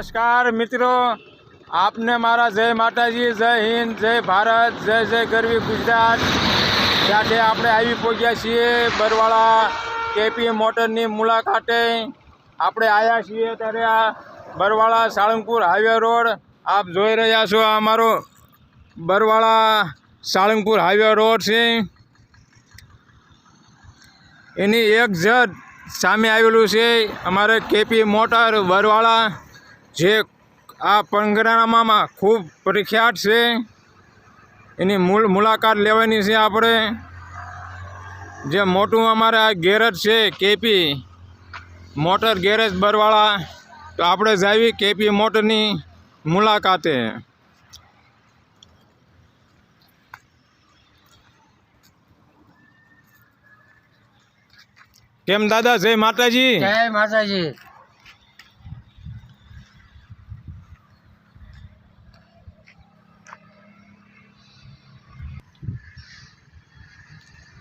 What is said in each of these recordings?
નમસ્કાર મિત્રો, આપને મારા જય માતાજી, જય હિન્દ, જય ભારત, જય જય ગરવી ગુજરાત. સાથે આપણે આવી પહોંચ્યા છીએ બરવાળા કેપી મોટરની મુલાકાતે. આપણે આવ્યા છીએ ત્યારે આ બરવાળા સાળંગપુર હાઈવે રોડ. આપ જોઈ રહ્યા છો અમારો બરવાળા સાળંગપુર હાઈવે રોડ છે. એની એક જત સામે આવેલું છે અમારે કેપી મોટર બરવાળા. જે આ પંગરામામાં ખૂબ પ્રખ્યાત છે. એની મૂળ મુલાકાત લેવાની છે આપણે. જે મોટું અમારે આ ગેરેજ છે, કેપી. Motor garage Barwala. તો આપણે જાવી કેપી મોટરની મુલાકાતે. કેમ દાદા, જય માતાજી. જય માતાજી.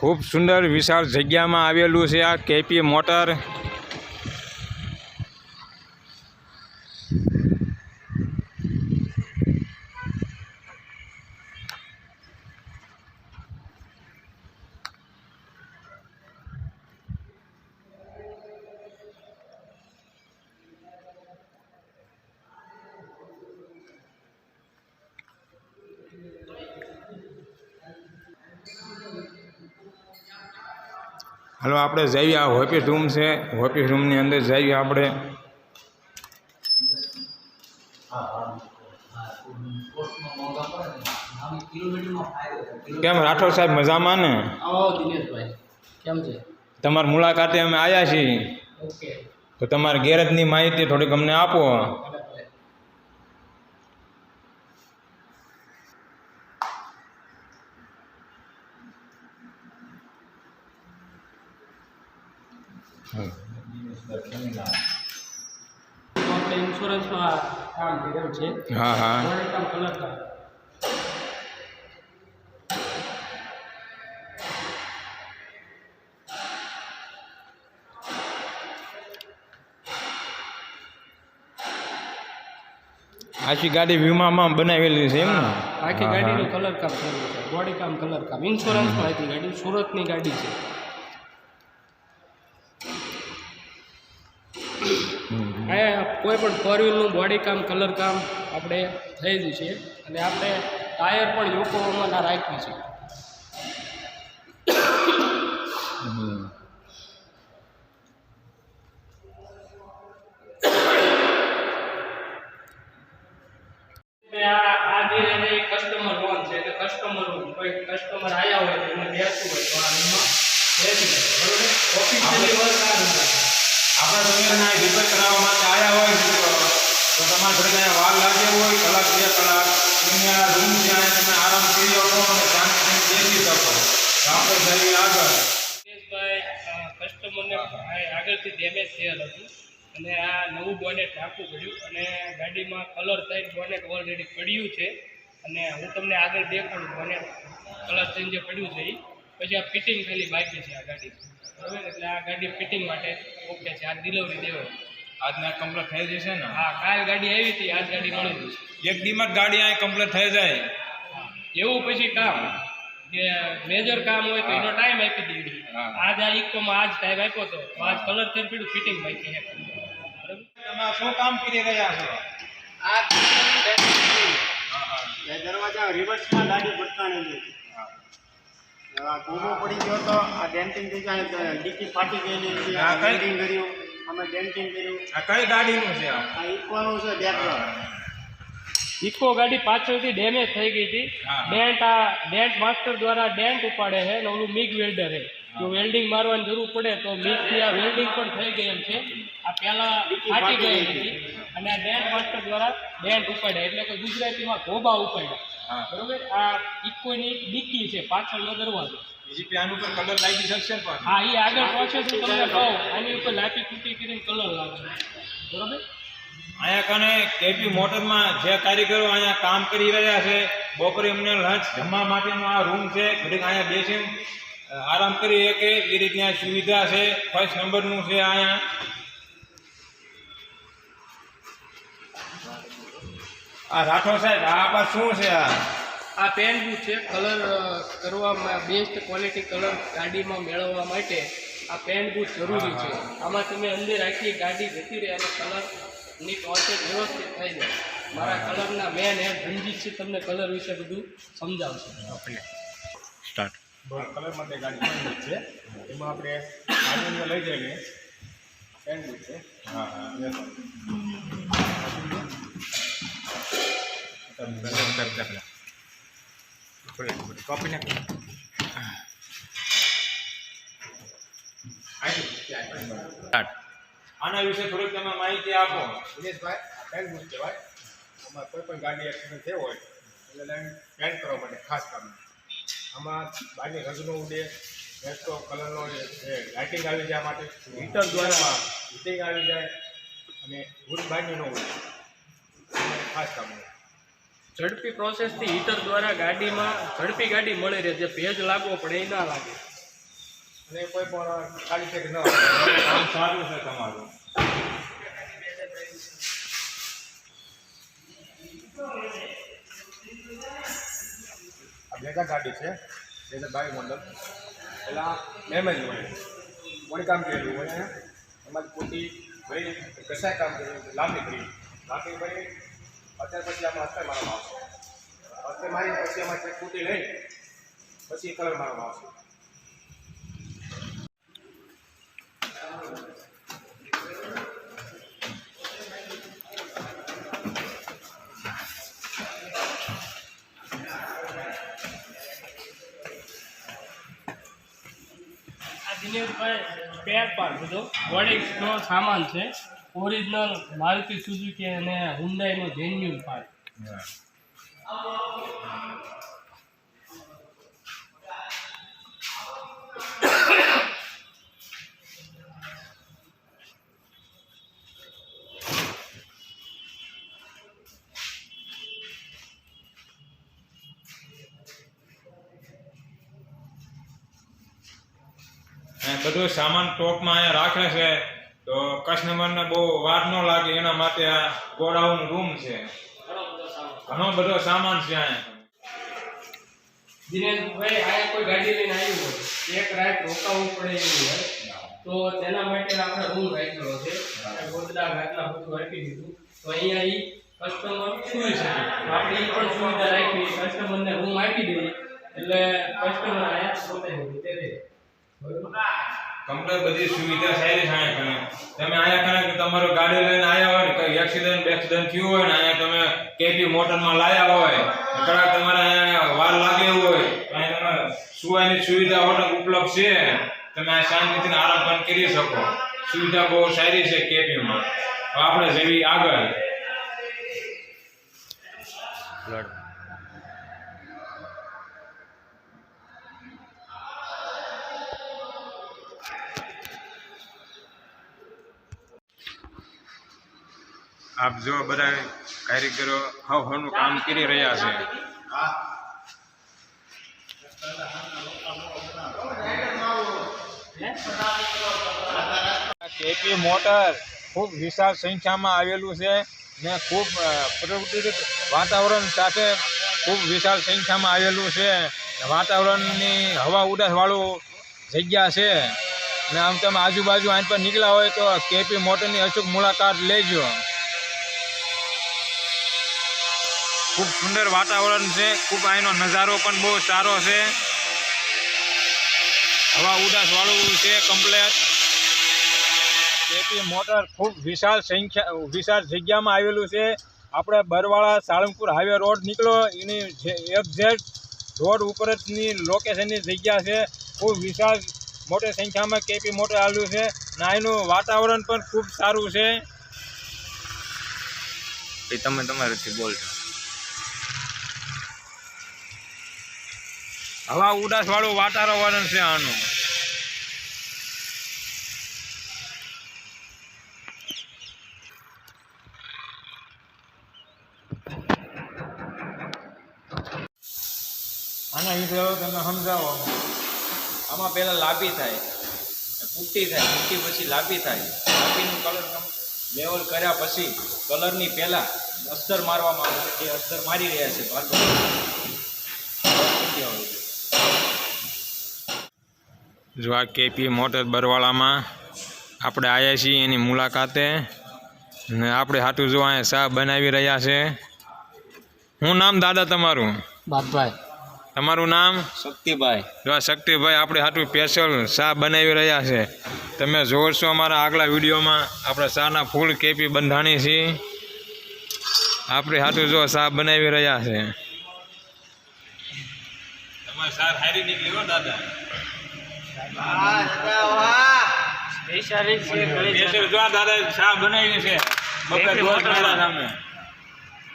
ખૂબ સુંદર વિશાળ જગ્યામાં આવેલું છે આ કેપી મોટર. હાલો આપણે જઈએ આ ઓફિસ રૂમ છે. ઓફિસ રૂમની અંદર જઈએ આપણે. કેમ રાઠોડ સાહેબ મજામાં ને? કેમ છે? તમારી મુલાકાતે અમે આવ્યા છીએ. તો તમારા ગેરેજની માહિતી થોડીક અમને આપો. ઇન્સ્યોરન્સમાં કામ કર્યું છે. હા હા. કલર કામ આખી ગાડી વીમામાં બનાવેલી છે એમ ને? આખી ગાડીનું કલર કામ થયેલું છે. બોડી કામ કલર કામ. ઇન્સ્યોરન્સમાં હતી ગાડી સુરતની ગાડી છે. કોઈ પણ ફોર વ્હીલનું બોડી કામ કલર કામ આપણે થઈ જ છે. અને આપણે ટાયર પણ યોકોમાં ના રાખવી છે હમ. ને આ આ જે છે એ કસ્ટમર લોન છે એટલે કસ્ટમર કોઈ કસ્ટમર આવ્યા હોય તો એમને બેસવું હોય તો આ રૂમમાં બેસી જાય બરોબર ઓફિશિયલી વર્ક આ રૂમમાં આપણે ના રિપેર કરાવવા માટે આવ્યા હોય તો તમારે થોડી કાંઈ વાર લાગે હોય, કલાક, બે કલાક એની રૂમ છે અહીંયા તમે આરામ કરી શકો અને શાંતિથી બેસી શકો. તો ભાઈ આગળ. કસ્ટમરને આગળથી ડેમેજ થયેલ હતું. અને આ નવું બોનેટ ઢાંકવું પડ્યું અને ગાડીમાં કલર થઈને બોનેટ ઓલરેડી પડ્યું છે. અને હું તમને આગળ દેખાડું બોનેટ કલર થઈને જે પડ્યું છે એ પછી આ ફિટિંગ ખાલી બાકી છે આ ગાડી બરાબર એટલે આ ગાડી ફિટિંગ માટે ઓકે છે. આ ડિલિવરી દેવો. આજના કમ્પ્લીટ થઈ જશે ને? હા કાલ ગાડી આવી હતી આજ ગાડી મળી જશે એક દીમાં ગાડી અહીં કમ્પ્લીટ થઈ જાય. એવું પછી કામ. કે મેજર કામ હોય તો એનો ટાઈમ આપી દીધી આજ આ ઇકોમાં આજ ટાઈમ આપ્યો તો તો આજ કલર થઈને પીડું ફિટિંગ બાકી છે. બરાબર? શું કામ કરી રહ્યા છો? આ દરવાજા રિવર્સમાં ગાડી ભટકાણેલી હતી આ પડી ગયો તો આ ડેન્ટિંગ થઈ જાય ડીકી ફાટી ગયેલી છે આ કઈ? ડેન્ટિંગ કર્યું અમે ડેન્ટિંગ કર્યું. આ કઈ ગાડીનું છે આ? ઇકોનું છે બેકગ્રાઉન્ડ ઇકો ગાડી પાછળથી ડેમેજ થઈ ગઈ હતી. ડેન્ટ આ ડેન્ટ માસ્ટર દ્વારા ડેન્ટ ઉપાડે છે ને ઓલું મિગ વેલ્ડર છે. જો વેલ્ડિંગ મારવાની જરૂર પડે તો મિક્સથી આ વેલ્ડિંગ પણ થઈ ગયેલ છે. આ પહેલાં ફાટી ગયેલી હતી. અને આ ડેન્ટ માસ્ટર દ્વારા ડેન્ટ ઉપાડ્યા. એટલે કે ગુજરાતીમાં ગોબા ઉપાડ્યા. બરોબર? આ ઇકોની ડિક્કી છે પાછળનો દરવાજો. બીજી પે ઉપર કલર લાગી શકશે પણ હા એ આગળ પહોંચે તો તમને કહું. આની ઉપર લાપી કૂટી કરીને કલર લાવશે બરોબર? અહીંયા કને કેપી મોટરમાં જે કારીગરો અહીંયા કામ કરી રહ્યા છે બપોરે અમને લંચ જમવા માટેનો આ રૂમ છે. ઘડીક અહીંયા બેસીને આરામ કરી શકે એ રીતની સુવિધા છે. ફર્સ્ટ નંબરનું છે અહીંયા. આ રાઠોડ સાહેબ આ પર શું છે આ? આ પેન બૂટ છે કલર કરવામાં બેસ્ટ ક્વોલિટી કલર ગાડીમાં મેળવવા માટે આ પેન બૂટ જરૂરી છે. આમાં તમે અંદર રાખી ગાડી જતી રહે અને કલરની ટોચે વ્યવસ્થિત થઈ જાય. મારા કલરના મેન એ રંજીત છે તમને કલર વિશે બધું સમજાવશે. સ્ટાર્ટ કલર માટે ગાડી પેન્ડબુટ છે. એમાં આપણે ગાડીને લઈ જઈને સેન્ડવિચ છે. હા હા કોપી નાખ. આના વિશે થોડીક તમે માહિતી આપો. દિનેશભાઈ પેન્ડબુટ કહેવાય. આમાં કોઈ પણ ગાડી એક્સિડન્ટ થયો હોય એટલે પેન્ટ કરવા માટે ખાસ કામ આમાં બહારની રંગનો ઉડે બેસ્ટો કલરનો જે લાઇટિંગ આવી જાય માટે. હીટર દ્વારા. હીટિંગ આવી જાય અને વુડ બહારની ન ઉડે. ખાસ કામ ઝડપી પ્રોસેસથી હીટર દ્વારા ગાડીમાં ઝડપી ગાડી મળી રહે જે ભેજ લાગવો પડે એ ના લાગે. અને કોઈ પણ ખાલી ચેક ન કામ સારું છે તમારું. આ બ્લેઝર ગાડી છે. બે હજાર બાવીસ મોડલ પહેલાં ડેમેજ હોય. વળી કામ કરેલું હોય એમાં પૂરતી ભરી કસાય કામ કર્યું લાંબી કરી લાંબી ભરી અત્યાર પછી આમાં હસ્તે મારવામાં આવશે. હસ્તે મારી પછી આમાં ચેક લઈ, પછી કલર મારવામાં આવશે. દિનેશભાઈ સ્પેર પાર્ટ બધો. બોડીનો સામાન છે. ઓરિજિનલ મારુતિ સુઝુકી અને હુન્ડાઈનો જેન્યુન પાર્ટ બધો સામાન ટોપમાં અહીંયા રાખે છે. તો કસ્ટમરને બહુ વાર ન લાગે એના માટે આ ગોડાઉન રૂમ છે. ઘણો બધો સામાન છે અહીંયા. તેના માટે આપણે રૂમ રાખેલો છે. ગોદડા ઘાટલા બધું દીધું. તો અહીંયા ઈ કસ્ટમર આપણે એ પણ રૂમ આપી દઈએ એટલે કસ્ટમર અહીંયા કમ્પ્લેટ બધી સુવિધા સારી અહીંયા કને તમે અહીંયા કને તમારો ગાડી લઈને આવ્યા હોય ને, કઈ એક્સિડન્ટ એક્સિડન્ટ થયું હોય ને, અહીંયા તમે કેપી મોટરમાં લાયા હોય કડા તમારે અહીંયા વાર લાગે હોય અહીં તમે સુવાની સુવિધા હોટલ ઉપલબ્ધ છે. તમે આ શાંતિથી આરામ પણ કરી શકો. સુવિધા બહુ સારી છે કેપીમાં આપણે જેવી આગળ. આપ જો બધા કારીગરો હવ હવનું કામ કરી રહ્યા છે. કેપી મોટર ખૂબ વિશાળ સંખ્યામાં આવેલું છે ને ખૂબ પ્રકૃતિ પ્રકૃતિક વાતાવરણ સાથે ખૂબ વિશાળ સંખ્યામાં આવેલું છે. વાતાવરણની હવા ઉડાસવાળું જગ્યા છે. ને આમ તમે આજુબાજુ આંચ પર નીકળ્યા હોય તો કેપી મોટરની અચૂક મુલાકાત લેજો. ખૂબ સુંદર વાતાવરણ છે. ખૂબ અહીંનો નજારો પણ બહુ સારો છે. હવા ઉદાસવાળું છે કમ્પ્લેટ કેપી મોટર ખૂબ વિશાળ સંખ્યા, વિશાળ જગ્યામાં આવેલું છે. આપણે બરવાળા સાળંગપુર હાઈવે રોડ નીકળો. એની એક્ઝેક્ટ રોડ ઉપરની લોકેશનની જગ્યા છે. ખૂબ વિશાળ, મોટી સંખ્યામાં કેપી મોટર આવેલું છે. ને અહીંનું વાતાવરણ પણ ખૂબ સારું છે. તમે તમારાથી બોલજો. હવા ઉદાસ વાળું વાતાવરણ છે આનું. આના વિશે તમે સમજાવો. આમાં પહેલાં લાભી થાય પૂટી થાય પૂટી પછી લાભી થાય. લાભીનું કલર લેવલ કર્યા પછી કલરની પહેલાં અસ્તર મારવામાં આવે છે એ અસ્તર મારી રહ્યા છે ભાર્ગવ જો આ કેપી મોટર બરવાળામાં આપણે આવ્યા છીએ એની મુલાકાતે. ને આપણે હાટું જો અહીંયા શાહ બનાવી રહ્યા છે. શું નામ દાદા તમારું? બાપભાઈ. તમારું નામ? શક્તિભાઈ. જો આ શક્તિભાઈ આપણે હાટું સ્પેશિયલ શાહ બનાવી રહ્યા છે. તમે જોશો અમારા આગલા વિડીયોમાં આપણે શાહના ફૂલ કેપી બંધાણી છીએ. આપણે હાટું જો શાહ બનાવી રહ્યા છે. તમારે સાર હારી નીકળી હો દાદા. દાદા શા બનાવી છે K P motor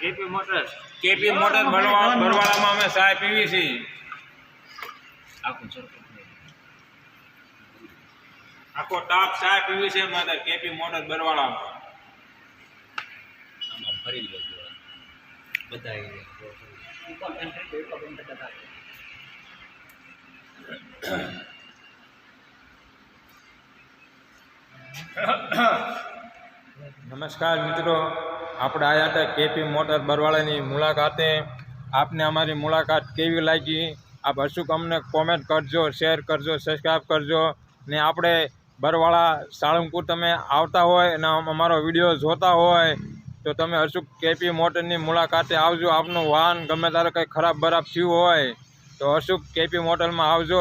K P motor K P motor બરવા બરવાળામાં અમે ચા પીવી છીએ. આખો ટાપ ચા પીવી છે મારે કેપી મોટર બરવાળામાં ફરી લો બધા. નમસ્કાર મિત્રો. આપણે આવ્યા હતા કેપી મોટર બરવાળાની મુલાકાતે. આપને અમારી મુલાકાત કેવી લાગી? આપ અશુક અમને કોમેન્ટ કરજો શેર કરજો સબસ્ક્રાઈબ કરજો. ને આપણે બરવાળા સાળંગપુર તમે આવતા હોય અને અમારો વીડિયો જોતા હોય, તો તમે અશુક કેપી મોટરની મુલાકાતે આવજો. આપનું વાહન ગમે ત્યારે કંઈ ખરાબ બરાબ થયું હોય, તો અશુક કેપી મોટરમાં આવજો.